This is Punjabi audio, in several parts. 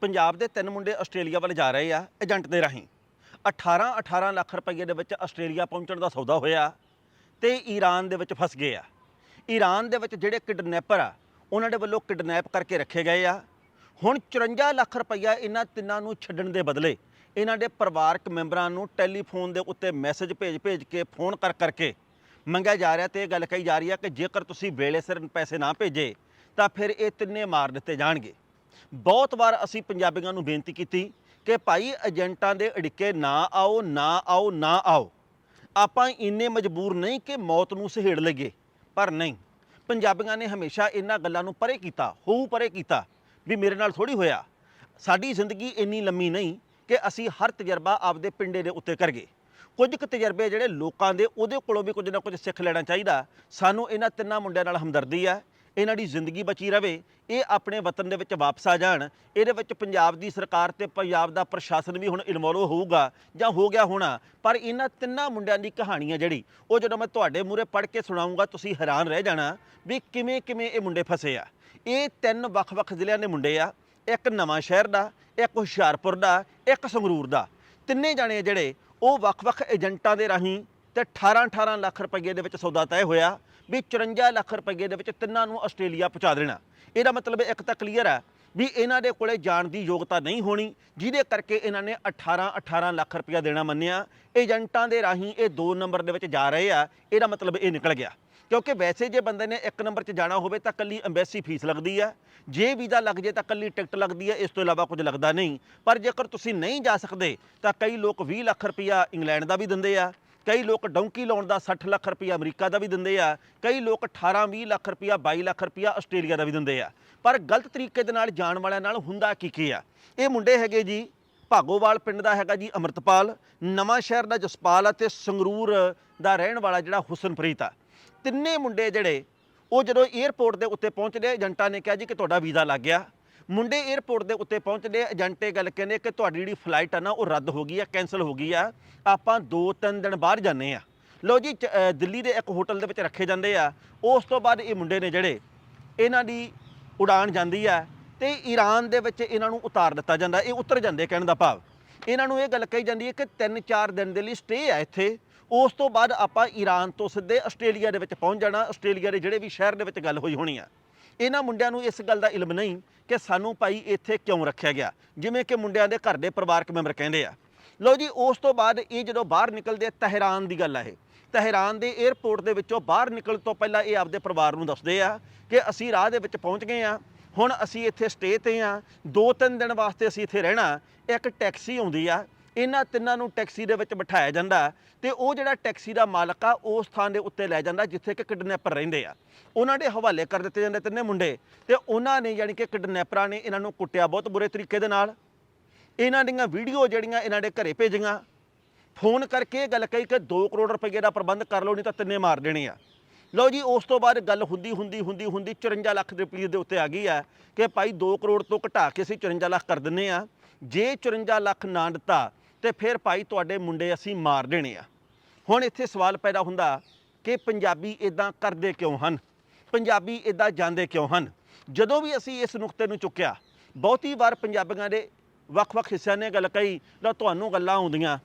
ਪੰਜਾਬ ਦੇ ਤਿੰਨ ਮੁੰਡੇ ਆਸਟ੍ਰੇਲੀਆ ਵੱਲ ਜਾ ਰਹੇ ਆ, ਏਜੰਟ ਦੇ ਰਾਹੀਂ। 18 18 ਲੱਖ ਰੁਪਏ ਦੇ ਵਿੱਚ ਆਸਟ੍ਰੇਲੀਆ ਪਹੁੰਚਣ ਦਾ ਸੌਦਾ ਹੋਇਆ ਤੇ ਈਰਾਨ ਦੇ ਵਿੱਚ ਫਸ ਗਏ ਆ। ਈਰਾਨ ਦੇ ਵਿੱਚ ਜਿਹੜੇ ਕਿਡਨੈਪਰ ਆ, ਉਹਨਾਂ ਦੇ ਵੱਲੋਂ ਕਿਡਨੈਪ ਕਰਕੇ ਰੱਖੇ ਗਏ ਆ। ਹੁਣ 54 ਲੱਖ ਰੁਪਈਆ ਇਹਨਾਂ ਤਿੰਨਾਂ ਨੂੰ ਛੱਡਣ ਦੇ ਬਦਲੇ ਇਹਨਾਂ ਦੇ ਪਰਿਵਾਰਕ ਮੈਂਬਰਾਂ ਨੂੰ ਟੈਲੀਫੋਨ ਦੇ ਉੱਤੇ ਮੈਸੇਜ ਭੇਜ-ਭੇਜ ਕੇ, ਫੋਨ ਕਰ ਕਰਕੇ ਮੰਗਿਆ ਜਾ ਰਿਹਾ ਤੇ ਇਹ ਗੱਲ ਕਹੀ ਜਾ ਰਹੀ ਆ ਕਿ ਜੇਕਰ ਤੁਸੀਂ ਵੇਲੇ ਸਿਰ ਪੈਸੇ ਨਾ ਭੇਜੇ, ਤਾਂ ਫਿਰ ਇਹ ਤਿੰਨੇ ਮਾਰ ਦਿੱਤੇ ਜਾਣਗੇ। ਬਹੁਤ ਵਾਰ ਅਸੀਂ ਪੰਜਾਬੀਆਂ ਨੂੰ ਬੇਨਤੀ ਕੀਤੀ ਕਿ ਭਾਈ ਏਜੰਟਾਂ ਦੇ ਅੜਿੱਕੇ ਨਾ ਆਓ ਨਾ ਆਓ ਨਾ ਆਓ। ਆਪਾਂ ਇੰਨੇ ਮਜਬੂਰ ਨਹੀਂ ਕਿ ਮੌਤ ਨੂੰ ਸਹੇੜ ਲਈਏ, ਪਰ ਨਹੀਂ। ਪੰਜਾਬੀਆਂ ਨੇ ਹਮੇਸ਼ਾ ਇਹਨਾਂ ਗੱਲਾਂ ਨੂੰ ਪਰੇ ਕੀਤਾ ਹੋਊ ਪਰੇ ਕੀਤਾ, ਵੀ ਮੇਰੇ ਨਾਲ ਥੋੜੀ ਹੋਇਆ। ਸਾਡੀ ਜ਼ਿੰਦਗੀ ਇੰਨੀ ਲੰਮੀ ਨਹੀਂ ਕਿ ਅਸੀਂ ਹਰ ਤਜਰਬਾ ਆਪਦੇ ਪਿੰਡੇ ਦੇ ਉੱਤੇ ਕਰਗੇ ਕੁਝ ਕੁ ਤਜਰਬੇ ਜਿਹੜੇ ਲੋਕਾਂ ਦੇ, ਉਹਦੇ ਕੋਲੋਂ ਵੀ ਕੁਝ ਨਾ ਕੁਝ ਸਿੱਖ ਲੈਣਾ ਚਾਹੀਦਾ। ਸਾਨੂੰ ਇਹਨਾਂ ਤਿੰਨਾਂ ਮੁੰਡਿਆਂ ਨਾਲ ਹਮਦਰਦੀ ਹੈ ਇਹਨਾਂ ਦੀ ਜ਼ਿੰਦਗੀ ਬਚੀ ਰਵੇ, ਇਹ ਆਪਣੇ ਵਤਨ ਦੇ ਵਿੱਚ ਵਾਪਸ ਆ ਜਾਣ, ਇਹਦੇ ਵਿੱਚ ਪੰਜਾਬ ਦੀ ਸਰਕਾਰ ਤੇ ਪੰਜਾਬ ਦਾ ਪ੍ਰਸ਼ਾਸਨ ਵੀ ਹੁਣ ਇਨਵੋਲਵ ਹੋਊਗਾ ਜਾਂ ਹੋ ਗਿਆ ਹੋਣਾ, ਪਰ ਇਹਨਾਂ ਤਿੰਨਾਂ ਮੁੰਡਿਆਂ ਦੀ ਕਹਾਣੀ ਆ ਜਿਹੜੀ, ਉਹ ਜਦੋਂ ਮੈਂ ਤੁਹਾਡੇ ਮੂਹਰੇ ਪੜ੍ਹ ਕੇ ਸੁਣਾਉਂਗਾ ਤੁਸੀਂ ਹੈਰਾਨ ਰਹਿ ਜਾਣਾ ਵੀ ਕਿਵੇਂ ਕਿਵੇਂ ਇਹ ਮੁੰਡੇ ਫਸੇ ਆ। ਇਹ ਤਿੰਨ ਵੱਖ-ਵੱਖ ਜ਼ਿਲ੍ਹਿਆਂ ਦੇ ਮੁੰਡੇ ਆ, ਇੱਕ ਨਵਾਂ ਸ਼ਹਿਰ ਦਾ, ਇੱਕ ਹੁਸ਼ਿਆਰਪੁਰ ਦਾ, ਇੱਕ ਸੰਗਰੂਰ ਦਾ। ਤਿੰਨੇ ਜਾਣੇ ਜਿਹੜੇ, ਉਹ ਵੱਖ-ਵੱਖ ਏਜੰਟਾਂ ਦੇ ਰਾਹੀਂ ਤੇ 18-18 ਲੱਖ ਰੁਪਏ ਦੇ ਵਿੱਚ ਸੌਦਾ ਤੈਅ ਹੋਇਆ ਵੀ 54 ਲੱਖ ਰੁਪਏ ਦੇ ਵਿੱਚ ਤਿੰਨਾਂ ਨੂੰ ਆਸਟ੍ਰੇਲੀਆ ਪਹੁੰਚਾ ਦੇਣਾ। ਇਹਦਾ ਮਤਲਬ ਇੱਕ ਤਾਂ ਕਲੀਅਰ ਹੈ ਵੀ ਇਹਨਾਂ ਦੇ ਕੋਲੇ ਜਾਣ ਦੀ ਯੋਗਤਾ ਨਹੀਂ ਹੋਣੀ, ਜਿਹਦੇ ਕਰਕੇ ਇਹਨਾਂ ਨੇ 18-18 ਲੱਖ ਰੁਪਇਆ ਦੇਣਾ ਮੰਨਿਆ। ਏਜੰਟਾਂ ਦੇ ਰਾਹੀਂ ਇਹ 2 ਨੰਬਰ ਦੇ ਵਿੱਚ ਜਾ ਰਹੇ ਆ, ਇਹਦਾ ਮਤਲਬ ਇਹ ਨਿਕਲ ਗਿਆ। ਕਿਉਂਕਿ ਵੈਸੇ ਜੇ ਬੰਦੇ ਨੇ ਇੱਕ ਨੰਬਰ 'ਚ ਜਾਣਾ ਹੋਵੇ ਤਾਂ ਕੱਲੀ ਐਮਬੈਸੀ ਫੀਸ ਲੱਗਦੀ ਆ। ਜੇ ਵੀਜ਼ਾ ਲੱਗ ਜੇ ਤਾਂ ਕੱਲੀ ਟਿਕਟ ਲੱਗਦੀ ਹੈ ਇਸ ਤੋਂ ਇਲਾਵਾ ਕੁਝ ਲੱਗਦਾ ਨਹੀਂ। ਪਰ ਜੇਕਰ ਤੁਸੀਂ ਨਹੀਂ ਜਾ ਸਕਦੇ, ਤਾਂ ਕਈ ਲੋਕ 20 ਲੱਖ ਰੁਪਇਆ ਇੰਗਲੈਂਡ ਦਾ ਵੀ ਦਿੰਦੇ ਆ। ਕਈ ਲੋਕ ਡੌਂਕੀ ਲਾਉਣ ਦਾ 60 ਲੱਖ ਰੁਪਇਆ ਅਮਰੀਕਾ ਦਾ ਵੀ ਦਿੰਦੇ ਆ, ਕਈ ਲੋਕ 18 20 ਲੱਖ ਰੁਪਇਆ 22 ਲੱਖ ਰੁਪਇਆ ਆਸਟ੍ਰੇਲੀਆ ਦਾ ਵੀ ਦਿੰਦੇ ਆ। ਪਰ ਗਲਤ ਤਰੀਕੇ ਦੇ ਨਾਲ ਜਾਣ ਵਾਲਿਆਂ ਨਾਲ ਹੁੰਦਾ ਕੀ ਕੀ ਆ? ਇਹ ਮੁੰਡੇ ਹੈਗੇ ਜੀ ਭਾਗੋਵਾਲ ਪਿੰਡ ਦਾ ਹੈਗਾ ਜੀ ਅਮਰਤਪਾਲ, ਨਵਾਂ ਸ਼ਹਿਰ ਦਾ ਜਸਪਾਲ ਅਤੇ ਸੰਗਰੂਰ ਦਾ ਰਹਿਣ ਵਾਲਾ ਜਿਹੜਾ ਹੁਸਨਪ੍ਰੀਤ ਆ। ਤਿੰਨੇ ਮੁੰਡੇ ਜਿਹੜੇ ਉਹ ਜਦੋਂ 에ਅਰਪੋਰਟ ਦੇ ਉੱਤੇ ਪਹੁੰਚਦੇ ਏਜੰਟਾਂ ਨੇ ਕਿਹਾ ਜੀ ਕਿ ਤੁਹਾਡਾ ਵੀਜ਼ਾ ਲੱਗ ਗਿਆ। ਮੁੰਡੇ 에ਅਰਪੋਰਟ ਦੇ ਉੱਤੇ ਪਹੁੰਚਦੇ ਏਜੰਟੇ ਗੱਲ ਕਹਿੰਦੇ ਕਿ ਤੁਹਾਡੀ ਜਿਹੜੀ ਫਲਾਈਟ ਆ ਨਾ, ਉਹ ਰੱਦ ਹੋ ਗਈ ਆ ਕੈਨਸਲ ਹੋ ਗਈ ਆ। ਆਪਾਂ 2-3 ਦਿਨ ਬਾਹਰ ਜਾਂਦੇ ਆ। ਲੋ ਜੀ, ਚ- ਦਿੱਲੀ ਦੇ ਇੱਕ ਹੋਟਲ ਦੇ ਵਿੱਚ ਰੱਖੇ ਜਾਂਦੇ ਆ। ਉਸ ਤੋਂ ਬਾਅਦ ਇਹ ਮੁੰਡੇ ਨੇ ਜਿਹੜੇ, ਇਹਨਾਂ ਦੀ ਉਡਾਨ ਜਾਂਦੀ ਆ ਤੇ ਈਰਾਨ ਦੇ ਵਿੱਚ ਇਹਨਾਂ ਨੂੰ ਉਤਾਰ ਦਿੱਤਾ ਜਾਂਦਾ, ਇਹ ਉਤਰ ਜਾਂਦੇ ਕਹਿਣ ਦਾ ਭਾਵ। ਇਹਨਾਂ ਨੂੰ ਇਹ ਗੱਲ ਕਹੀ ਜਾਂਦੀ ਹੈ ਕਿ 3-4 ਦਿਨ ਦੇ ਲਈ ਸਟੇ ਆ ਇੱਥੇ। ਉਸ ਤੋਂ ਬਾਅਦ ਆਪਾਂ ਈਰਾਨ ਤੋਂ ਸਿੱਧੇ ਆਸਟ੍ਰੇਲੀਆ ਦੇ ਵਿੱਚ ਪਹੁੰਚ ਜਾਣਾ, ਆਸਟ੍ਰੇਲੀਆ ਦੇ ਜਿਹੜੇ ਵੀ ਸ਼ਹਿਰ ਦੇ ਵਿੱਚ ਗੱਲ ਹੋਈ ਹੋਣੀ ਆ। ਇਹਨਾਂ ਮੁੰਡਿਆਂ ਨੂੰ ਇਸ ਗੱਲ ਦਾ ਇਲਮ ਨਹੀਂ ਕਿ ਸਾਨੂੰ ਭਾਈ ਇੱਥੇ ਕਿਉਂ ਰੱਖਿਆ ਗਿਆ। ਜਿਵੇਂ ਕਿ ਮੁੰਡਿਆਂ ਦੇ ਘਰ ਦੇ ਪਰਿਵਾਰਕ ਮੈਂਬਰ ਕਹਿੰਦੇ ਆ। ਲਓ ਜੀ, ਉਸ ਤੋਂ ਬਾਅਦ ਇਹ ਜਦੋਂ ਬਾਹਰ ਨਿਕਲਦੇ ਤਹਿਰਾਨ ਦੀ ਗੱਲ ਆ ਇਹ। ਤਹਿਰਾਨ ਦੇ 에ਅਰਪੋਰਟ ਦੇ ਵਿੱਚੋਂ ਬਾਹਰ ਨਿਕਲਣ ਤੋਂ ਪਹਿਲਾਂ ਇਹ ਆਪਦੇ ਪਰਿਵਾਰ ਨੂੰ ਦੱਸਦੇ ਆ ਕਿ ਅਸੀਂ ਰਾਹ ਦੇ ਵਿੱਚ ਪਹੁੰਚ ਗਏ ਆ। ਹੁਣ ਅਸੀਂ ਇੱਥੇ ਸਟੇ ਤੇ ਆ। ਦੋ ਤਿੰਨ ਦਿਨ ਵਾਸਤੇ ਅਸੀਂ ਇੱਥੇ ਰਹਿਣਾ। ਇੱਕ ਟੈਕਸੀ ਆਉਂਦੀ ਆ। ਇਹਨਾਂ ਤਿੰਨਾਂ ਨੂੰ ਟੈਕਸੀ ਦੇ ਵਿੱਚ ਬਿਠਾਇਆ ਜਾਂਦਾ ਤੇ ਉਹ ਜਿਹੜਾ ਟੈਕਸੀ ਦਾ ਮਾਲਕ ਆ ਉਸ ਥਾਂ ਦੇ ਉੱਤੇ ਲੈ ਜਾਂਦਾ ਜਿੱਥੇ ਕਿ ਕਿਡਨੈਪਰ ਰਹਿੰਦੇ ਆ। ਉਹਨਾਂ ਦੇ ਹਵਾਲੇ ਕਰ ਦਿੱਤੇ ਜਾਂਦੇ ਤਿੰਨੇ ਮੁੰਡੇ ਤੇ ਉਹਨਾਂ ਨੇ ਯਾਨੀ ਕਿ ਕਿਡਨੈਪਰਾਂ ਨੇ ਇਹਨਾਂ ਨੂੰ ਕੁੱਟਿਆ ਬਹੁਤ ਬੁਰੇ ਤਰੀਕੇ ਦੇ ਨਾਲ। ਇਹਨਾਂ ਦੀਆਂ ਵੀਡੀਓ ਜਿਹੜੀਆਂ ਇਹਨਾਂ ਦੇ ਘਰੇ ਭੇਜੀਆਂ। ਫੋਨ ਕਰਕੇ ਇਹ ਗੱਲ ਕਹੀ ਕਿ 2 ਕਰੋੜ ਰੁਪਏ ਦਾ ਪ੍ਰਬੰਧ ਕਰ ਲਓ, ਨਹੀਂ ਤਾਂ ਤਿੰਨੇ ਮਾਰ ਦੇਣੇ ਆ। ਲਓ ਜੀ, ਉਸ ਤੋਂ ਬਾਅਦ ਗੱਲ ਹੁੰਦੀ ਹੁੰਦੀ ਹੁੰਦੀ ਹੁੰਦੀ 54 ਲੱਖ ਦੇ ਰੁਪਏ ਦੇ ਉੱਤੇ ਆ ਗਈ ਆ ਕਿ ਭਾਈ 2 ਕਰੋੜ ਤੋਂ ਘਟਾ ਕੇ ਅਸੀਂ 54 ਲੱਖ ਕਰ ਦਿੰਨੇ ਆ। ਜੇ 54 ਲੱਖ ਨਾ ਦਿੱਤਾ ਤੇ ਫਿਰ ਭਾਈ ਤੁਹਾਡੇ ਮੁੰਡੇ ਅਸੀਂ ਮਾਰ ਦੇਣੇ ਆ। ਹੁਣ ਇੱਥੇ ਸਵਾਲ ਪੈਦਾ ਹੁੰਦਾ ਕਿ ਪੰਜਾਬੀ ਇਦਾਂ ਕਰਦੇ ਕਿਉਂ ਹਨ? ਪੰਜਾਬੀ ਇਦਾਂ ਜਾਂਦੇ ਕਿਉਂ ਹਨ? ਜਦੋਂ ਵੀ ਅਸੀਂ ਇਸ ਨੁਕਤੇ ਨੂੰ ਚੁੱਕਿਆ, ਬਹੁਤੀ ਵਾਰ ਪੰਜਾਬੀਆਂ ਦੇ ਵੱਖ-ਵੱਖ ਹਿੱਸਿਆਂ ਨੇ ਗੱਲ ਕਹੀ ਲਓ ਤੁਹਾਨੂੰ ਗੱਲਾਂ ਆਉਂਦੀਆਂ।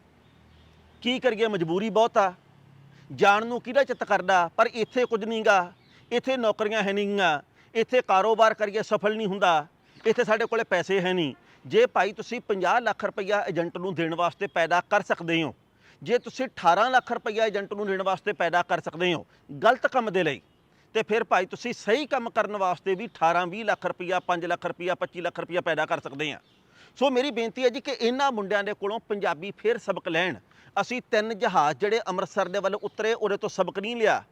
ਕੀ ਕਰੀਏ, ਮਜਬੂਰੀ ਬਹੁਤ ਆ। ਜਾਣ ਨੂੰ ਕਿਹਦਾ ਚਿੱਤ ਕਰਦਾ? ਪਰ ਇੱਥੇ ਕੁਝ ਨਹੀਂਗਾ ਇੱਥੇ ਨੌਕਰੀਆਂ ਹੈ ਨਹੀਂਗਾ ਇੱਥੇ ਕਾਰੋਬਾਰ ਕਰੀਏ ਸਫਲ ਨਹੀਂ ਹੁੰਦਾ। ਇੱਥੇ ਸਾਡੇ ਕੋਲੇ ਪੈਸੇ ਹੈ ਨਹੀਂ। ਜੇ ਭਾਈ ਤੁਸੀਂ 50 ਲੱਖ ਰੁਪਈਆ ਏਜੰਟ ਨੂੰ ਦੇਣ ਵਾਸਤੇ ਪੈਦਾ ਕਰ ਸਕਦੇ ਹੋ, ਜੇ ਤੁਸੀਂ 18 ਲੱਖ ਰੁਪਈਆ ਏਜੰਟ ਨੂੰ ਦੇਣ ਵਾਸਤੇ ਪੈਦਾ ਕਰ ਸਕਦੇ ਹੋ ਗਲਤ ਕੰਮ ਦੇ ਲਈ, ਤੇ ਫਿਰ ਭਾਈ ਤੁਸੀਂ ਸਹੀ ਕੰਮ ਕਰਨ ਵਾਸਤੇ ਵੀ 18 20 ਲੱਖ ਰੁਪਈਆ 5 ਲੱਖ ਰੁਪਈਆ 25 ਲੱਖ ਰੁਪਈਆ ਪੈਦਾ ਕਰ ਸਕਦੇ ਆ ਸੋ ਮੇਰੀ ਬੇਨਤੀ ਹੈ ਜੀ ਕਿ ਇਹਨਾਂ ਮੁੰਡਿਆਂ ਦੇ ਕੋਲੋਂ ਪੰਜਾਬੀ ਫੇਰ ਸਬਕ ਲੈਣ। ਅਸੀਂ ਤਿੰਨ ਜਹਾਜ਼ ਜਿਹੜੇ ਅੰਮ੍ਰਿਤਸਰ ਦੇ ਵੱਲ ਉਤਰੇ, ਉਹਦੇ ਤੋਂ ਸਬਕ ਨਹੀਂ ਲਿਆ।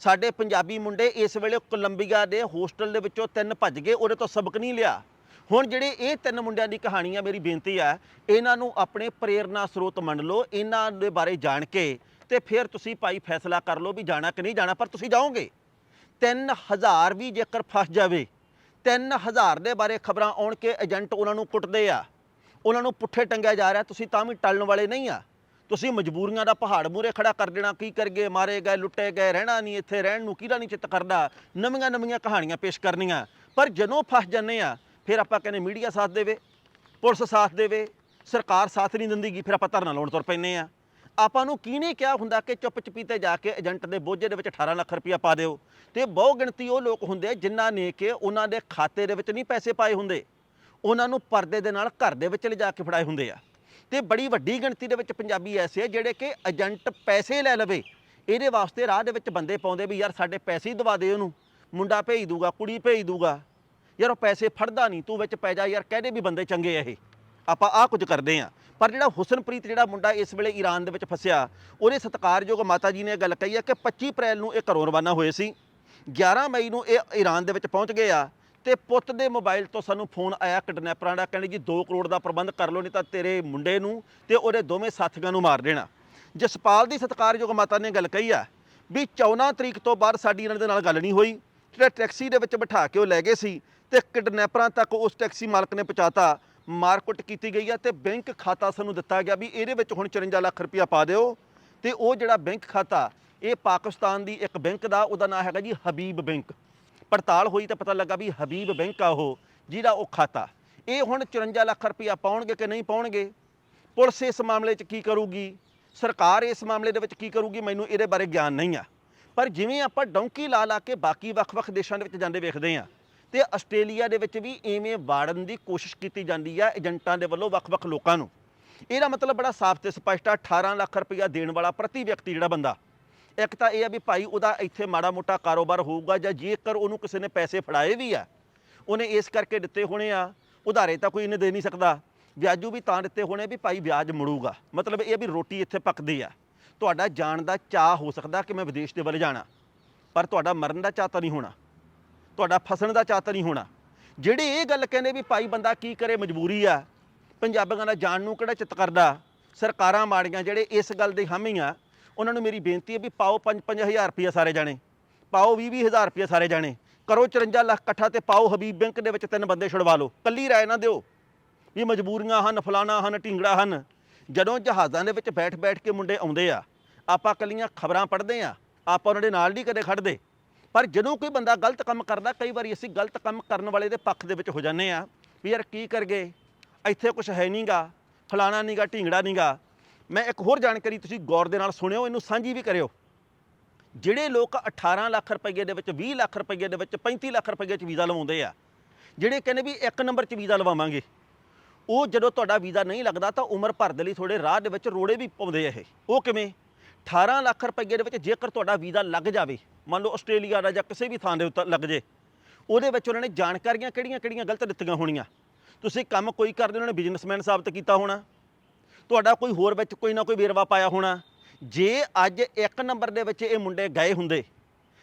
ਸਾਡੇ ਪੰਜਾਬੀ ਮੁੰਡੇ ਇਸ ਵੇਲੇ ਕੋਲੰਬੀਆ ਦੇ ਹੋਸਟਲ ਦੇ ਵਿੱਚੋਂ ਤਿੰਨ ਭੱਜ ਗਏ, ਉਹਦੇ ਤੋਂ ਸਬਕ ਨਹੀਂ ਲਿਆ। ਹੁਣ ਜਿਹੜੇ ਇਹ ਤਿੰਨ ਮੁੰਡਿਆਂ ਦੀ ਕਹਾਣੀ ਆ, ਮੇਰੀ ਬੇਨਤੀ ਆ, ਇਹਨਾਂ ਨੂੰ ਆਪਣੇ ਪ੍ਰੇਰਨਾ ਸਰੋਤ ਮੰਨ ਲਓ, ਇਹਨਾਂ ਦੇ ਬਾਰੇ ਜਾਣ ਕੇ ਤੇ ਫਿਰ ਤੁਸੀਂ ਭਾਈ ਫੈਸਲਾ ਕਰ ਲਓ ਵੀ ਜਾਣਾ ਕਿ ਨਹੀਂ ਜਾਣਾ, ਪਰ ਤੁਸੀਂ ਜਾਓਗੇ। 3000 ਵੀ ਜੇਕਰ ਫਸ ਜਾਵੇ 3000 ਦੇ ਬਾਰੇ ਖਬਰਾਂ ਆਉਣ ਕੇ ਏਜੰਟ ਉਹਨਾਂ ਨੂੰ ਕੁੱਟਦੇ ਆ। ਉਹਨਾਂ ਨੂੰ ਪੁੱਠੇ ਟੰਗਿਆ ਜਾ ਰਿਹਾ, ਤੁਸੀਂ ਤਾਂ ਵੀ ਟਲਣ ਵਾਲੇ ਨਹੀਂ ਆ। ਤੁਸੀਂ ਮਜਬੂਰੀਆਂ ਦਾ ਪਹਾੜ ਮੂਰੇ ਖੜਾ ਕਰ ਦੇਣਾ, ਕੀ ਕਰਗੇ, ਮਾਰੇ ਗਏ, ਲੁੱਟੇ ਗਏ, ਰਹਿਣਾ ਨਹੀਂ ਇੱਥੇ, ਰਹਿਣ ਨੂੰ ਕਿਹਦਾ ਨਹੀਂ ਚਿੱਤ ਕਰਦਾ? ਨਵੀਆਂ ਨਵੀਆਂ ਕਹਾਣੀਆਂ ਪੇਸ਼ ਕਰਨੀਆਂ। ਪਰ ਜਦੋਂ ਫਸ ਜੰਨੇ ਆ ਫਿਰ ਆਪਾਂ ਕਹਿੰਦੇ ਮੀਡੀਆ ਸਾਥ ਦੇਵੇ, ਪੁਲਿਸ ਸਾਥ ਦੇਵੇ, ਸਰਕਾਰ ਸਾਥ ਨਹੀਂ ਦਿੰਦੀਗੀ ਫਿਰ ਆਪਾਂ ਧਰਨਾ ਲਾਉਣ ਤੁਰ ਪੈਂਦੇ ਆ। ਆਪਾਂ ਨੂੰ ਕਿਹਨੇ ਕਿਹਾ ਹੁੰਦਾ ਕਿ ਚੁੱਪ ਚਪੀਤੇ ਜਾ ਕੇ ਏਜੰਟ ਦੇ ਬੋਝੇ ਦੇ ਵਿੱਚ 18 ਲੱਖ ਰੁਪਇਆ ਪਾ ਦਿਓ? ਤੇ ਬਹੁ ਗਿਣਤੀ ਉਹ ਲੋਕ ਹੁੰਦੇ ਜਿਨ੍ਹਾਂ ਨੇ ਕਿ ਉਹਨਾਂ ਦੇ ਖਾਤੇ ਦੇ ਵਿੱਚ ਨਹੀਂ ਪੈਸੇ ਪਾਏ ਹੁੰਦੇ। ਉਹਨਾਂ ਨੂੰ ਪਰਦੇ ਦੇ ਨਾਲ ਘਰ ਦੇ ਵਿੱਚ ਲਿਜਾ ਕੇ ਫੜਾਏ ਹੁੰਦੇ ਆ। ਤੇ ਬੜੀ ਵੱਡੀ ਗਿਣਤੀ ਦੇ ਵਿੱਚ ਪੰਜਾਬੀ ਐਸੇ ਆ ਜਿਹੜੇ ਕਿ ਏਜੰਟ ਪੈਸੇ ਲੈ ਲਵੇ। ਇਹਦੇ ਵਾਸਤੇ ਰਾਹ ਦੇ ਵਿੱਚ ਬੰਦੇ ਪਾਉਂਦੇ ਵੀ ਯਾਰ ਸਾਡੇ ਪੈਸੇ ਹੀ ਦਵਾ ਦੇ ਉਹਨੂੰ। ਮੁੰਡਾ ਭੇਜ ਦੂਗਾ, ਕੁੜੀ ਭੇਜ ਦੂਗਾ। ਯਾਰ ਉਹ ਪੈਸੇ ਫੜਦਾ ਨਹੀਂ, ਤੂੰ ਵਿੱਚ ਪੈ ਜਾ ਯਾਰ, ਕਹਦੇ ਵੀ ਬੰਦੇ ਚੰਗੇ ਆ ਇਹ। ਆਪਾਂ ਆਹ ਕੁਝ ਕਰਦੇ ਆ ਪਰ ਜਿਹੜਾ ਹੁਸਨਪ੍ਰੀਤ, ਜਿਹੜਾ ਮੁੰਡਾ ਇਸ ਵੇਲੇ ਈਰਾਨ ਦੇ ਵਿੱਚ ਫਸਿਆ, ਉਹਦੇ ਸਤਿਕਾਰਯੋਗ ਮਾਤਾ ਜੀ ਨੇ ਇਹ ਗੱਲ ਕਹੀ ਹੈ ਕਿ 25 ਅਪ੍ਰੈਲ ਨੂੰ ਇਹ ਘਰੋਂ ਰਵਾਨਾ ਹੋਏ ਸੀ। 11 ਮਈ ਨੂੰ ਇਹ ਈਰਾਨ ਦੇ ਵਿੱਚ ਪਹੁੰਚ ਗਏ ਆ ਤੇ ਪੁੱਤ ਦੇ ਮੋਬਾਈਲ ਤੋਂ ਸਾਨੂੰ ਫੋਨ ਆਇਆ ਕਿਡਨੈਪਰਾਂ ਦਾ, ਕਹਿੰਦੇ ਜੀ 2 ਕਰੋੜ ਦਾ ਪ੍ਰਬੰਧ ਕਰ ਲਓ, ਨਹੀਂ ਤਾਂ ਤੇਰੇ ਮੁੰਡੇ ਨੂੰ ਤੇ ਉਹਦੇ ਦੋਵੇਂ ਸਾਥੀਆਂ ਨੂੰ ਮਾਰ ਦੇਣਾ। ਜਸਪਾਲ ਦੀ ਸਤਿਕਾਰਯੋਗ ਮਾਤਾ ਨੇ ਗੱਲ ਕਹੀ ਆ ਵੀ 14 ਤਰੀਕ ਤੋਂ ਬਾਅਦ ਸਾਡੀ ਇਹਨਾਂ ਦੇ ਨਾਲ ਗੱਲ ਨਹੀਂ ਹੋਈ। ਜਿਹੜਾ ਟੈਕਸੀ ਦੇ ਵਿੱਚ ਬਿਠਾ ਕੇ ਉਹ ਲੈ ਗਏ ਸੀ। ਤੇ ਕਿਡਨੈਪਰਾਂ ਤੱਕ ਉਸ ਟੈਕਸੀ ਮਾਲਕ ਨੇ ਪਹੁੰਚਾਤਾ। ਮਾਰਕੁੱਟ ਕੀਤੀ ਗਈ ਆ ਤੇ ਬੈਂਕ ਖਾਤਾ ਸਾਨੂੰ ਦਿੱਤਾ ਗਿਆ ਵੀ ਇਹਦੇ ਵਿੱਚ ਹੁਣ 54 ਲੱਖ ਰੁਪਇਆ ਪਾ ਦਿਓ। ਤੇ ਉਹ ਜਿਹੜਾ ਬੈਂਕ ਖਾਤਾ, ਇਹ ਪਾਕਿਸਤਾਨ ਦੀ ਇੱਕ ਬੈਂਕ ਦਾ, ਉਹਦਾ ਨਾਮ ਹੈਗਾ ਜੀ ਹਬੀਬ ਬੈਂਕ। ਪੜਤਾਲ ਹੋਈ ਤਾਂ ਪਤਾ ਲੱਗਾ ਵੀ ਹਬੀਬ ਬੈਂਕ ਆ ਉਹ ਜਿਹਦਾ ਉਹ ਖਾਤਾ। ਇਹ ਹੁਣ 54 ਲੱਖ ਰੁਪਇਆ ਪਾਉਣਗੇ ਕਿ ਨਹੀਂ ਪਾਉਣਗੇ? ਪੁਲਿਸ ਇਸ ਮਾਮਲੇ 'ਚ ਕੀ ਕਰੂਗੀ? ਸਰਕਾਰ ਇਸ ਮਾਮਲੇ ਦੇ ਵਿੱਚ ਕੀ ਕਰੂਗੀ? ਮੈਨੂੰ ਇਹਦੇ ਬਾਰੇ ਗਿਆਨ ਨਹੀਂ ਆ। ਪਰ ਜਿਵੇਂ ਆਪਾਂ ਡੌਂਕੀ ਲਾ ਲਾ ਕੇ ਬਾਕੀ ਵੱਖ-ਵੱਖ ਦੇਸ਼ਾਂ ਦੇ ਵਿੱਚ ਜਾਂਦੇ ਵੇਖਦੇ ਆ ਤੇ ਆਸਟ੍ਰੇਲੀਆ ਦੇ ਵਿੱਚ ਵੀ ਐਵੇਂ ਵਾੜਨ ਦੀ ਕੋਸ਼ਿਸ਼ ਕੀਤੀ ਜਾਂਦੀ ਆ ਏਜੰਟਾਂ ਦੇ ਵੱਲੋਂ ਵੱਖ-ਵੱਖ ਲੋਕਾਂ ਨੂੰ। ਇਹਦਾ ਮਤਲਬ ਬੜਾ ਸਾਫ਼ ਤੇ ਸਪਸ਼ਟ ਆ 18 ਲੱਖ ਰੁਪਇਆ ਦੇਣ ਵਾਲਾ ਪ੍ਰਤੀ ਵਿਅਕਤੀ ਜਿਹੜਾ ਬੰਦਾ। ਇੱਕ ਤਾਂ ਇਹ ਆ ਵੀ ਭਾਈ ਉਹਦਾ ਇੱਥੇ ਮਾੜਾ ਮੋਟਾ ਕਾਰੋਬਾਰ ਹੋਊਗਾ ਜਾਂ ਜੇਕਰ ਉਹਨੂੰ ਕਿਸੇ ਨੇ ਪੈਸੇ ਫੜਾਏ ਵੀ ਆ, ਉਹਨੇ ਇਸ ਕਰਕੇ ਦਿੱਤੇ ਹੋਣੇ ਆ, ਉਧਾਰੇ ਤਾਂ ਕੋਈ ਇਹਨੇ ਦੇ ਨਹੀਂ ਸਕਦਾ। ਵਿਆਜੂ ਵੀ ਤਾਂ ਦਿੱਤੇ ਹੋਣੇ ਵੀ ਭਾਈ ਵਿਆਜ ਮੁੜੂਗਾ। ਮਤਲਬ ਇਹ ਵੀ ਰੋਟੀ ਇੱਥੇ ਪੱਕਦੀ ਆ। ਤੁਹਾਡਾ ਜਾਣ ਦਾ ਚਾਹ ਹੋ ਸਕਦਾ ਕਿ ਮੈਂ ਵਿਦੇਸ਼ ਦੇ ਵੱਲ ਜਾਣਾ, ਪਰ ਤੁਹਾਡਾ ਮਰਨ ਦਾ ਚਾਹ ਤਾਂ ਨਹੀਂ ਹੋਣਾ। ਤੁਹਾਡਾ ਫਸਣ ਦਾ ਚਾਤ ਨਹੀਂ ਹੋਣਾ। ਜਿਹੜੇ ਇਹ ਗੱਲ ਕਹਿੰਦੇ ਵੀ ਭਾਈ ਬੰਦਾ ਕੀ ਕਰੇ, ਮਜਬੂਰੀ ਆ। ਪੰਜਾਬੀਆਂ ਦਾ ਜਾਣ ਨੂੰ ਕਿਹੜਾ ਚਿੱਤ ਕਰਦਾ? ਸਰਕਾਰਾਂ ਮਾੜੀਆਂ ਜਿਹੜੇ ਇਸ ਗੱਲ ਦੇ ਹਾਮੀ ਆ, ਉਹਨਾਂ ਨੂੰ ਮੇਰੀ ਬੇਨਤੀ ਹੈ ਵੀ ਪਾਓ 5-5000 ਰੁਪਏ ਸਾਰੇ ਜਾਣੇ। ਪਾਓ 20-20000 ਰੁਪਏ ਸਾਰੇ ਜਾਣੇ। ਕਰੋ 54 ਲੱਖ ਇਕੱਠਾ ਤੇ ਪਾਓ ਹਬੀਬ ਬੈਂਕ ਦੇ ਵਿੱਚ ਤਿੰਨ ਬੰਦੇ ਛੁਡਵਾ ਲਓ। ਕੱਲੀ ਰਾਏ ਨਾ ਦਿਓ ਵੀ ਮਜਬੂਰੀਆਂ ਹਨ, ਫਲਾਣਾ ਹਨ, ਢਿੰਗੜਾ ਹਨ। ਜਦੋਂ ਜਹਾਜ਼ਾਂ ਦੇ ਵਿੱਚ ਬੈਠ-ਬੈਠ ਕੇ ਮੁੰਡੇ ਆਉਂਦੇ ਆ, ਆਪਾਂ ਕੱਲੀਆਂ ਖਬਰਾਂ ਪੜ੍ਹਦੇ ਆ, ਆਪਾਂ ਉਹਨਾਂ ਦੇ ਨਾਲ ਨਹੀਂ ਕਦੇ ਖੜਦੇ ਪਰ ਜਦੋਂ ਕੋਈ ਬੰਦਾ ਗਲਤ ਕੰਮ ਕਰਦਾ, ਕਈ ਵਾਰੀ ਅਸੀਂ ਗਲਤ ਕੰਮ ਕਰਨ ਵਾਲੇ ਦੇ ਪੱਖ ਦੇ ਵਿੱਚ ਹੋ ਜਾਂਦੇ ਆ ਵੀ ਯਾਰ ਕੀ ਕਰ ਗਏ? ਇੱਥੇ ਕੁਝ ਹੈ ਨਹੀਂਗਾ ਫਲਾਣਾ ਨਹੀਂਗਾ ਢਿੰਗੜਾ ਨਹੀਂਗਾ ਮੈਂ ਇੱਕ ਹੋਰ ਜਾਣਕਾਰੀ ਤੁਸੀਂ ਗੌਰ ਦੇ ਨਾਲ ਸੁਣਿਓ, ਇਹਨੂੰ ਸਾਂਝੀ ਵੀ ਕਰਿਓ। ਜਿਹੜੇ ਲੋਕ 18 ਲੱਖ ਰੁਪਏ ਦੇ ਵਿੱਚ 20 ਲੱਖ ਰੁਪਏ ਦੇ ਵਿੱਚ 35 ਲੱਖ ਰੁਪਏ 'ਚ ਵੀਜ਼ਾ ਲਵਾਉਂਦੇ ਆ, ਜਿਹੜੇ ਕਹਿੰਦੇ ਵੀ ਇੱਕ ਨੰਬਰ 'ਚ ਵੀਜ਼ਾ ਲਵਾਵਾਂਗੇ, ਉਹ ਜਦੋਂ ਤੁਹਾਡਾ ਵੀਜ਼ਾ ਨਹੀਂ ਲੱਗਦਾ ਤਾਂ ਉਮਰ ਭਰ ਦੇ ਲਈ ਥੋੜੇ ਰਾਹ ਦੇ ਵਿੱਚ ਰੋੜੇ ਵੀ ਪਾਉਂਦੇ ਆ ਇਹ। ਉਹ ਕਿਵੇਂ? 18 ਲੱਖ ਰੁਪਏ ਦੇ ਵਿੱਚ ਜੇਕਰ ਤੁਹਾਡਾ ਵੀਜ਼ਾ ਲੱਗ ਜਾਵੇ, ਮੰਨ ਲਓ ਆਸਟ੍ਰੇਲੀਆ ਦਾ ਜਾਂ ਕਿਸੇ ਵੀ ਥਾਂ ਦੇ ਉੱਤੇ ਲੱਗ ਜੇ, ਉਹਦੇ ਵਿੱਚ ਉਹਨਾਂ ਨੇ ਜਾਣਕਾਰੀਆਂ ਕਿਹੜੀਆਂ-ਕਿਹੜੀਆਂ ਗਲਤ ਦਿੱਤੀਆਂ ਹੋਣੀਆਂ? ਤੁਸੀਂ ਕੰਮ ਕੋਈ ਕਰਦੇ, ਉਹਨਾਂ ਨੇ ਬਿਜ਼ਨਸਮੈਨ ਸਾਬਤ ਕੀਤਾ ਹੋਣਾ। ਤੁਹਾਡਾ ਕੋਈ ਹੋਰ ਵਿੱਚ ਕੋਈ ਨਾ ਕੋਈ ਵੇਰਵਾ ਪਾਇਆ ਹੋਣਾ। ਜੇ ਅੱਜ ਇੱਕ ਨੰਬਰ ਦੇ ਵਿੱਚ ਇਹ ਮੁੰਡੇ ਗਏ ਹੁੰਦੇ,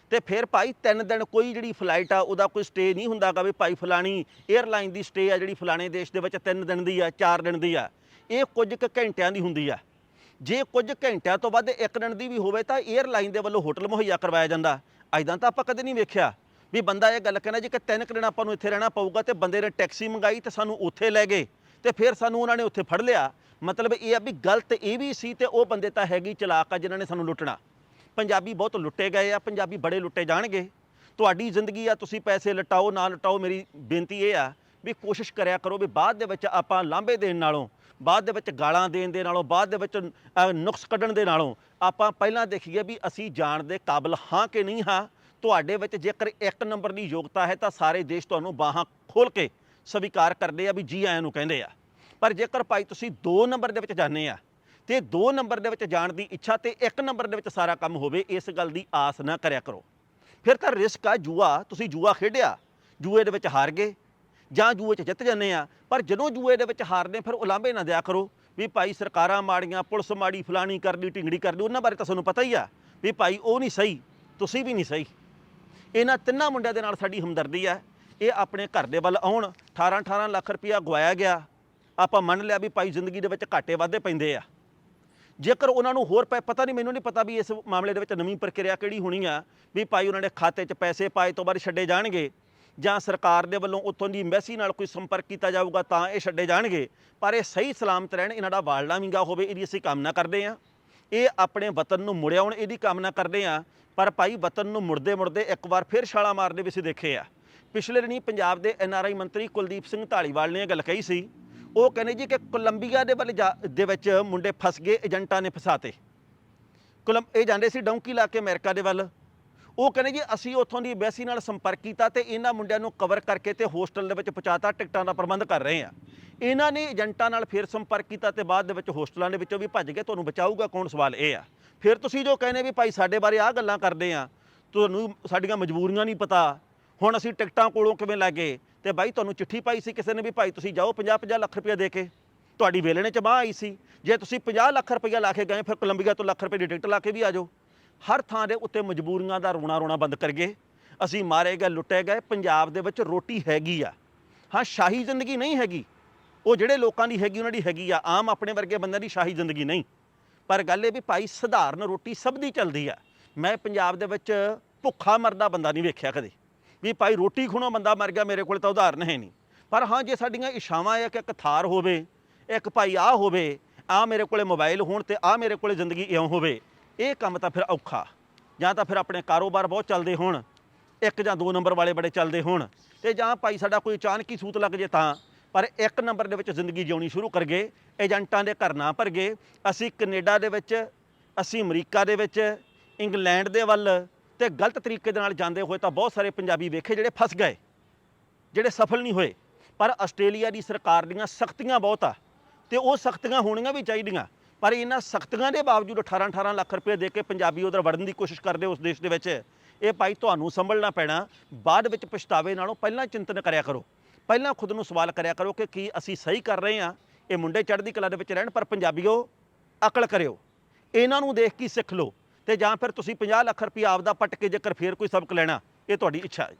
ਤੇ ਫਿਰ ਭਾਈ ਤਿੰਨ ਦਿਨ ਕੋਈ ਜਿਹੜੀ ਫਲਾਈਟ ਆ, ਉਹਦਾ ਕੋਈ ਸਟੇ ਨਹੀਂ ਹੁੰਦਾਗਾ ਵੀ ਭਾਈ ਫਲਾਣੀ 에ਅਰਲਾਈਨ ਦੀ ਸਟੇ ਆ ਜਿਹੜੀ ਫਲਾਣੇ ਦੇਸ਼ ਦੇ ਵਿੱਚ ਤਿੰਨ ਦਿਨ ਦੀ ਆ, ਚਾਰ ਦਿਨ ਦੀ ਆ, ਇਹ ਕੁਝ ਕੁ ਘੰਟਿਆਂ ਦੀ ਹੁੰਦੀ ਆ। ਜੇ ਕੁਝ ਘੰਟਿਆਂ ਤੋਂ ਵੱਧ ਇੱਕ ਦਿਨ ਦੀ ਵੀ ਹੋਵੇ ਤਾਂ 에ਅਰਲਾਈਨ ਦੇ ਵੱਲੋਂ ਹੋਟਲ ਮੁਹੱਈਆ ਕਰਵਾਇਆ ਜਾਂਦਾ। ਐਦਾਂ ਤਾਂ ਆਪਾਂ ਕਦੇ ਨਹੀਂ ਵੇਖਿਆ ਵੀ ਬੰਦਾ ਇਹ ਗੱਲ ਕਹਿੰਦਾ ਜੀ ਕਿ ਤਿੰਨ ਕੁ ਦਿਨ ਆਪਾਂ ਨੂੰ ਇੱਥੇ ਰਹਿਣਾ ਪਊਗਾ ਤੇ ਬੰਦੇ ਨੇ ਟੈਕਸੀ ਮੰਗਾਈ ਤੇ ਸਾਨੂੰ ਉੱਥੇ ਲੈ ਗਏ ਤੇ ਫਿਰ ਸਾਨੂੰ ਉਹਨਾਂ ਨੇ ਉੱਥੇ ਫੜ ਲਿਆ। ਮਤਲਬ ਇਹ ਆ ਵੀ ਗਲਤ ਇਹ ਵੀ ਸੀ ਤੇ ਉਹ ਬੰਦੇ ਤਾਂ ਹੈਗੀ ਚਲਾਕ ਆ ਜਿਨ੍ਹਾਂ ਨੇ ਸਾਨੂੰ ਲੁੱਟਣਾ। ਪੰਜਾਬੀ ਬਹੁਤ ਲੁੱਟੇ ਗਏ ਆ, ਪੰਜਾਬੀ ਬੜੇ ਲੁੱਟੇ ਜਾਣਗੇ। ਤੁਹਾਡੀ ਜ਼ਿੰਦਗੀ ਆ, ਤੁਸੀਂ ਪੈਸੇ ਲਟਾਓ, ਨਾ ਲਟਾਓ, ਮੇਰੀ ਬੇਨਤੀ ਇਹ ਆ ਵੀ ਕੋਸ਼ਿਸ਼ ਕਰਿਆ ਕਰੋ ਵੀ ਬਾਅਦ ਦੇ ਵਿੱਚ ਆਪਾਂ ਲਾਂਭੇ ਦੇਣ ਨਾਲੋਂ ਬਾਅਦ ਦੇ ਵਿੱਚ ਗਾਲਾਂ ਦੇਣ ਦੇ ਨਾਲੋਂ ਬਾਅਦ ਦੇ ਵਿੱਚ ਅਹ, ਨੁਕਸ ਕੱਢਣ ਦੇ ਨਾਲੋਂ ਆਪਾਂ ਪਹਿਲਾਂ ਦੇਖੀਏ ਵੀ ਅਸੀਂ ਜਾਣ ਦੇ ਕਾਬਿਲ ਹਾਂ ਕਿ ਨਹੀਂ ਹਾਂ। ਤੁਹਾਡੇ ਵਿੱਚ ਜੇਕਰ ਇੱਕ ਨੰਬਰ ਦੀ ਯੋਗਤਾ ਹੈ ਤਾਂ ਸਾਰੇ ਦੇਸ਼ ਤੁਹਾਨੂੰ ਬਾਹਾਂ ਖੋਲ ਕੇ ਸਵੀਕਾਰ ਕਰਦੇ ਆ ਵੀ ਜੀ ਆਇਆਂ ਨੂੰ ਕਹਿੰਦੇ ਆ। ਪਰ ਜੇਕਰ ਭਾਈ ਤੁਸੀਂ 2 ਨੰਬਰ ਦੇ ਵਿੱਚ ਜਾਂਦੇ ਆ ਤੇ 2 ਨੰਬਰ ਦੇ ਵਿੱਚ ਜਾਣ ਦੀ ਇੱਛਾ ਤੇ 1 ਨੰਬਰ ਦੇ ਵਿੱਚ ਸਾਰਾ ਕੰਮ ਹੋਵੇ ਇਸ ਗੱਲ ਦੀ ਆਸ ਨਾ ਕਰਿਆ ਕਰੋ। ਫਿਰ ਤਾਂ ਰਿਸਕ ਆ ਜੂਆ ਤੁਸੀਂ ਜੂਆ ਖੇਡਿਆ ਜੂਏ ਦੇ ਵਿੱਚ ਹਾਰ ਗਏ ਜਾਂ ਜੂਏ 'ਚ ਜਿੱਤ ਜਾਂਦੇ ਆ। ਪਰ ਜਦੋਂ ਜੂਏ ਦੇ ਵਿੱਚ ਹਾਰਦੇ, ਫਿਰ ਉਲਾਂਭੇ ਨਾ ਦਿਆ ਕਰੋ। ਵੀ ਭਾਈ ਸਰਕਾਰਾਂ ਮਾੜੀਆਂ, ਪੁਲਿਸ ਮਾੜੀ, ਫਲਾਣੀ ਕਰ ਲਈ ਢਿੰਗੜੀ ਕਰ ਲਈ ਉਹਨਾਂ ਬਾਰੇ ਤਾਂ ਤੁਹਾਨੂੰ ਪਤਾ ਹੀ ਆ। ਵੀ ਭਾਈ ਉਹ ਨਹੀਂ ਸਹੀ, ਤੁਸੀਂ ਵੀ ਨਹੀਂ ਸਹੀ। ਇਹਨਾਂ ਤਿੰਨਾਂ ਮੁੰਡਿਆਂ ਦੇ ਨਾਲ ਸਾਡੀ ਹਮਦਰਦੀ ਆ। ਇਹ ਆਪਣੇ ਘਰ ਦੇ ਵੱਲ ਆਉਣ। 18 18 ਲੱਖ ਰੁਪਇਆ ਗਵਾਇਆ ਗਿਆ। ਆਪਾਂ ਮੰਨ ਲਿਆ ਵੀ ਭਾਈ ਜ਼ਿੰਦਗੀ ਦੇ ਵਿੱਚ ਘਾਟੇ ਵਾਧੇ ਪੈਂਦੇ ਆ। ਜੇਕਰ ਉਹਨਾਂ ਨੂੰ ਹੋਰ ਪੈ- ਪਤਾ ਨਹੀਂ, ਮੈਨੂੰ ਨਹੀਂ ਪਤਾ ਵੀ ਇਸ ਮਾਮਲੇ ਦੇ ਵਿੱਚ ਨਵੀਂ ਪ੍ਰਕਿਰਿਆ ਕਿਹੜੀ ਹੋਣੀ ਆ। ਵੀ ਭਾਈ ਉਹਨਾਂ ਨੇ ਖਾਤੇ 'ਚ ਪੈਸੇ ਪਾਏ ਤੋਂ ਬਾਅਦ ਛੱਡੇ ਜਾਣਗੇ। ਜਾਂ ਸਰਕਾਰ ਦੇ ਵੱਲੋਂ ਉੱਥੋਂ ਦੀ ਐਮਬੈਸੀ ਨਾਲ ਕੋਈ ਸੰਪਰਕ ਕੀਤਾ ਜਾਊਗਾ ਤਾਂ ਇਹ ਛੱਡੇ ਜਾਣਗੇ। ਪਰ ਇਹ ਸਹੀ ਸਲਾਮਤ ਰਹਿਣ, ਇਹਨਾਂ ਦਾ ਵਾਲਣਾ ਵਿੰਗਾ ਹੋਵੇ, ਇਹਦੀ ਅਸੀਂ ਕਾਮਨਾ ਕਰਦੇ ਹਾਂ। ਇਹ ਆਪਣੇ ਵਤਨ ਨੂੰ ਮੁੜਿਆ ਆਉਣ ਇਹਦੀ ਕਾਮਨਾ ਕਰਦੇ ਹਾਂ। ਪਰ ਭਾਈ ਵਤਨ ਨੂੰ ਮੁੜਦੇ ਮੁੜਦੇ ਇੱਕ ਵਾਰ ਫਿਰ ਛਾਲਾ ਮਾਰਦੇ ਵੀ ਅਸੀਂ ਦੇਖੇ ਆ। ਪਿਛਲੇ ਦਿਨੀ ਪੰਜਾਬ ਦੇ ਐਨਆਰਆਈ ਮੰਤਰੀ ਕੁਲਦੀਪ ਸਿੰਘ ਢਾਲੀਵਾਲ ਨੇ ਇਹ ਗੱਲ ਕਹੀ ਸੀ। ਉਹ ਕਹਿੰਦੇ ਜੀ ਕਿ ਕੋਲੰਬੀਆ ਦੇ ਵੱਲ ਜਾ- ਦੇ ਵਿੱਚ ਮੁੰਡੇ ਫਸ ਗਏ, ਏਜੰਟਾਂ ਨੇ ਫਸਾਤੇ। ਕੋਲੰਬ, ਇਹ ਜਾਂਦੇ ਸੀ ਡੌਂਕੀ ਲਾ ਕੇ ਅਮਰੀਕਾ ਦੇ ਵੱਲ। ਉਹ ਕਹਿੰਦੇ ਜੀ, ਅਸੀਂ ਉੱਥੋਂ ਦੀ ਐਮਬੈਸੀ ਨਾਲ ਸੰਪਰਕ ਕੀਤਾ ਤੇ ਇਹਨਾਂ ਮੁੰਡਿਆਂ ਨੂੰ ਕਵਰ ਕਰਕੇ ਤੇ ਹੋਸਟਲ ਦੇ ਵਿੱਚ ਪਹੁੰਚਾਤਾ, ਟਿਕਟਾਂ ਦਾ ਪ੍ਰਬੰਧ ਕਰ ਰਹੇ ਆ ਇਹਨਾਂ ਨੇ ਏਜੰਟਾਂ ਨਾਲ ਫਿਰ ਸੰਪਰਕ ਕੀਤਾ ਤੇ ਬਾਅਦ ਦੇ ਵਿੱਚ ਹੋਸਟਲਾਂ ਦੇ ਵਿੱਚੋਂ ਵੀ ਭੱਜ ਗਏ, ਤੁਹਾਨੂੰ ਬਚਾਊਗਾ ਕੌਣ? ਸਵਾਲ ਇਹ ਆ। ਫਿਰ ਤੁਸੀਂ ਜੋ ਕਹਿੰਦੇ ਵੀ ਭਾਈ ਸਾਡੇ ਬਾਰੇ ਆਹ ਗੱਲਾਂ ਕਰਦੇ ਆ ਤੁਹਾਨੂੰ ਸਾਡੀਆਂ ਮਜਬੂਰੀਆਂ ਨਹੀਂ ਪਤਾ। ਹੁਣ ਅਸੀਂ ਟਿਕਟਾਂ ਕੋਲੋਂ ਕਿਵੇਂ ਲੱਗੇ ਤੇ ਬਾਈ, ਤੁਹਾਨੂੰ ਚਿੱਠੀ ਪਾਈ ਸੀ ਕਿਸੇ ਨੇ ਵੀ, ਭਾਈ ਤੁਸੀਂ ਜਾਓ 50 50 ਲੱਖ ਰੁਪਏ ਦੇ ਕੇ। ਤੁਹਾਡੀ ਵੇਲਣੇ ਚ ਬਾਹ ਆਈ ਸੀ। ਜੇ ਤੁਸੀਂ 50 ਲੱਖ ਰੁਪਏ ਲਾ ਕੇ ਗਏ, ਫਿਰ ਕੋਲੰਬੀਆ ਤੋਂ ਲੱਖ ਰੁਪਏ ਦੀ ਟਿਕਟ ਲਾ ਕੇ ਵੀ ਆ ਜਾਓ। ਹਰ ਥਾਂ ਦੇ ਉੱਤੇ ਮਜਬੂਰੀਆਂ ਦਾ ਰੋਣਾ ਰੋਣਾ ਬੰਦ ਕਰ ਗਏ। ਅਸੀਂ ਮਾਰੇ ਗਏ, ਲੁੱਟੇ ਗਏ, ਪੰਜਾਬ ਦੇ ਵਿੱਚ ਰੋਟੀ ਹੈਗੀ ਆ। ਹਾਂ, ਸ਼ਾਹੀ ਜ਼ਿੰਦਗੀ ਨਹੀਂ ਹੈਗੀ। ਉਹ ਜਿਹੜੇ ਲੋਕਾਂ ਦੀ ਹੈਗੀ, ਉਹਨਾਂ ਦੀ ਹੈਗੀ ਆ। ਆਮ ਆਪਣੇ ਵਰਗੇ ਬੰਦਿਆਂ ਦੀ ਸ਼ਾਹੀ ਜ਼ਿੰਦਗੀ ਨਹੀਂ। ਪਰ ਗੱਲ ਇਹ ਵੀ ਭਾਈ ਸਧਾਰਨ ਰੋਟੀ ਸਭ ਦੀ ਚੱਲਦੀ ਆ। ਮੈਂ ਪੰਜਾਬ ਦੇ ਵਿੱਚ ਭੁੱਖਾ ਮਰਦਾ ਬੰਦਾ ਨਹੀਂ ਵੇਖਿਆ ਕਦੇ। ਵੀ ਭਾਈ ਰੋਟੀ ਖੁਣੋ ਬੰਦਾ ਮਰ ਗਿਆ, ਮੇਰੇ ਕੋਲ ਤਾਂ ਉਦਾਹਰਨ ਹੈ ਨਹੀਂ। ਪਰ ਹਾਂ, ਜੇ ਸਾਡੀਆਂ ਇਸ਼ਾਵਾਂ ਆ ਕਿ ਇੱਕ ਥਾਰ ਹੋਵੇ, ਇੱਕ ਭਾਈ ਆ ਹੋਵੇ ਆ ਮੇਰੇ ਕੋਲੇ ਮੋਬਾਈਲ ਹੋਣ ਤੇ ਆ ਮੇਰੇ ਕੋਲੇ ਜ਼ਿੰਦਗੀ ਇਉਂ ਹੋਵੇ ਇਹ ਕੰਮ ਤਾਂ ਫਿਰ ਔਖਾ। ਜਾਂ ਤਾਂ ਫਿਰ ਆਪਣੇ ਕਾਰੋਬਾਰ ਬਹੁਤ ਚੱਲਦੇ ਹੋਣ। ਇੱਕ ਜਾਂ ਦੋ ਨੰਬਰ ਵਾਲੇ ਬੜੇ ਚੱਲਦੇ ਹੋਣ। ਤੇ ਜਾਂ ਭਾਈ ਸਾਡਾ ਕੋਈ ਅਚਾਨਕ ਹੀ ਸੂਤ ਲੱਗ ਜੇ ਤਾਂ। ਪਰ ਇੱਕ ਨੰਬਰ ਦੇ ਵਿੱਚ ਜ਼ਿੰਦਗੀ ਜਿਉਣੀ ਸ਼ੁਰੂ ਕਰ ਗਏ ਏਜੰਟਾਂ ਦੇ ਘਰ ਨਾ ਭਰ ਗਏ ਅਸੀਂ ਕੈਨੇਡਾ ਦੇ ਵਿੱਚ, ਅਸੀਂ ਅਮਰੀਕਾ ਦੇ ਵਿੱਚ, ਇੰਗਲੈਂਡ ਦੇ ਵੱਲ ਤੇ ਗਲਤ ਤਰੀਕੇ ਦੇ ਨਾਲ ਜਾਂਦੇ ਹੋਏ ਤਾਂ ਬਹੁਤ ਸਾਰੇ ਪੰਜਾਬੀ ਵੇਖੇ ਜਿਹੜੇ ਫਸ ਗਏ। ਜਿਹੜੇ ਸਫਲ ਨਹੀਂ ਹੋਏ। ਪਰ ਆਸਟ੍ਰੇਲੀਆ ਦੀ ਸਰਕਾਰ ਦੀਆਂ ਸਖਤੀਆਂ ਬਹੁਤ ਆ। ਤੇ ਉਹ ਸਖਤੀਆਂ ਹੋਣੀਆਂ ਵੀ ਚਾਹੀਦੀਆਂ। ਪਰ ਇਹਨਾਂ ਸਖਤੀਆਂ ਦੇ ਬਾਵਜੂਦ 18 18 ਲੱਖ ਰੁਪਏ ਦੇ ਕੇ ਪੰਜਾਬੀ ਉਧਰ ਵੜਨ ਦੀ ਕੋਸ਼ਿਸ਼ ਕਰਦੇ ਉਸ ਦੇਸ਼ ਦੇ ਵਿੱਚ, ਇਹ ਭਾਈ ਤੁਹਾਨੂੰ ਸੰਭਲਣਾ ਪੈਣਾ, ਬਾਅਦ ਵਿੱਚ ਪਛਤਾਵੇ ਨਾਲੋਂ ਪਹਿਲਾਂ ਚਿੰਤਨ ਕਰਿਆ ਕਰੋ। ਪਹਿਲਾਂ ਖੁਦ ਨੂੰ ਸਵਾਲ ਕਰਿਆ ਕਰੋ ਕਿ ਕੀ ਅਸੀਂ ਸਹੀ ਕਰ ਰਹੇ ਹਾਂ, ਇਹ ਮੁੰਡੇ ਚੜ੍ਹਦੀ ਕਲਾ ਦੇ ਵਿੱਚ ਰਹਿਣ, ਪਰ ਪੰਜਾਬੀਓ ਅਕਲ ਕਰਿਓ। ਇਹਨਾਂ ਨੂੰ ਦੇਖ ਕੇ ਸਿੱਖ ਲਓ ਤੇ ਜਾਂ ਫਿਰ ਤੁਸੀਂ 50 ਲੱਖ ਰੁਪਏ ਆਪਦਾ ਪੱਟ ਕੇ ਜੇਕਰ ਫੇਰ ਕੋਈ ਸਬਕ ਲੈਣਾ, ਇਹ ਤੁਹਾਡੀ ਇੱਛਾ ਹੈ।